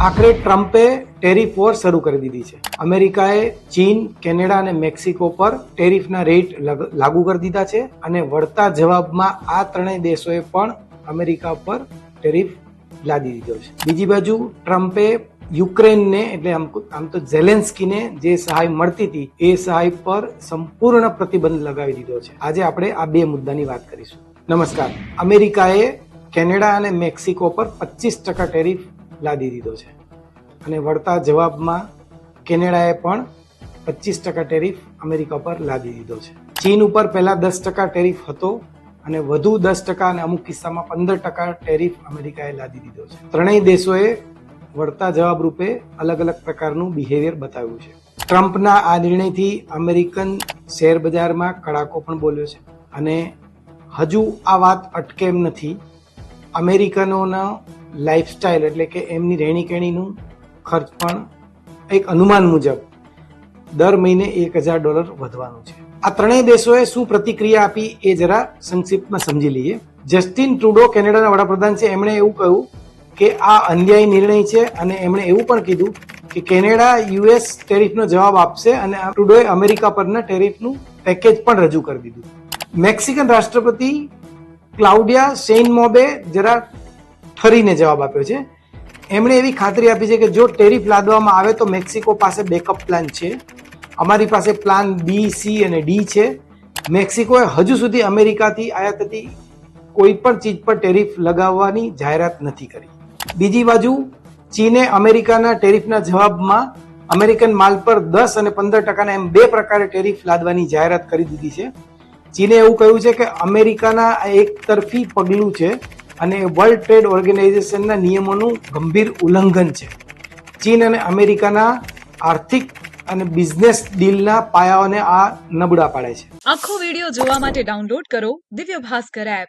આખરે ટ્રમ્પે tariff war શરૂ કરી દીધી છે. અમેરિકાએ ચીન, કેનેડા અને મેક્સિકો પર ટેરિફના રેટ લગ- કરી દીધા છે અને વળતા જવાબમાં આ ત્રણેય દેશોએ પણ અમેરિકા પર ટેરિફ લાદી દીધો છે. બીજી બાજુ ટ્રમ્પે યુક્રેનને એટલે આમ આમ તો ઝેલેન્સ્કીને જે સહાય મળતી હતી, એ સહાય પર સંપૂર્ણ પ્રતિબંધ લગાવી દીધો છે. આજે આપણે આ બે મુદ્દાની વાત કરીશું. નમસ્કાર. અમેરિકાએ કેનેડા અને મેક્સિકો પર પચીસ ટકા ટેરિફ લાદી દીધો છે. અને વળતા જવાબમાં કેનેડાએ પણ પચીસ ટકા ટેરિફ અમેરિકા પર લાદી દીધો છે. ચીન ઉપર પહેલાં દસ ટકા ટેરિફ હતો અને વધુ દસ ટકા અને અમુક કિસ્સામાં પંદર ટકા ટેરિફ અમેરિકાએ લાદી દીધો છે. ત્રણેય દેશોએ વળતા જવાબ રૂપે અલગ અલગ પ્રકારનું બિહેવિયર બતાવ્યું છે. ટ્રમ્પના આ નિર્ણયથી અમેરિકન શેર બજારમાં કડાકો પણ બોલ્યો છે. અને હજુ આ વાત અટકે એમ નથી. અમેરિકનોનો લાઈફસ્ટાઈલ એટલે કે એમની રહેણી કહેણીનું ખર્ચ પણ એક અનુમાન મુજબ દર મહિને એક હજાર ડોલર વધવાનું છે. આ ત્રણેય દેશોએ શું પ્રતિક્રિયા આપી એ જરા સંક્ષિપ્તમાં સમજી લઈએ. જસ્ટિન ટ્રુડો કેનેડાના વડાપ્રધાન છે. એમણે એવું કહ્યું કે આ અન્યાયી નિર્ણય છે અને એમણે એવું પણ કીધું કે કેનેડા યુએસ ટેરિફનો જવાબ આપશે અને ટ્રુડોએ અમેરિકા પરના ટેરિફનું પેકેજ પણ રજૂ કરી દીધું. મેક્સિકન રાષ્ટ્રપતિ ક્લાઉડિયા સેઇન મોબે જરા ઠરીને જવાબ આપ્યો છે. એમણે એવી ખાતરી આપી છે કે જો ટેરિફ લાદવામાં આવે તો મેક્સિકો પાસે બેકઅપ પ્લાન છે. અમારી પાસે પ્લાન બી સી અને ડી છે. મેક્સિકોએ હજુ સુધી અમેરિકાથી આયાત થતી કોઈ પણ ચીજ પર ટેરિફ લગાવવાની જાહેરાત નથી કરી. બીજી બાજુ, ચીને અમેરિકાના ટેરિફના જવાબમાં અમેરિકન માલ પર દસ અને પંદર ટકાના એમ બે પ્રકારે ટેરિફ લાદવાની જાહેરાત કરી દીધી છે. ચીને એવું કહ્યું છે કે અમેરિકાના એક તરફી પગલું છે. અને વર્લ્ડ ટ્રેડ ઓર્ગેનાઇઝેશનના નિયમોનું ગંભીર ઉલ્લંઘન છે. ચીન અને અમેરિકાના આર્થિક અને બિઝનેસ ડીલના પાયાઓને આ નબળા પાડે છે. આખો વિડિયો જોવા માટે ડાઉનલોડ કરો દિવ્ય ભાસ્કર એપ.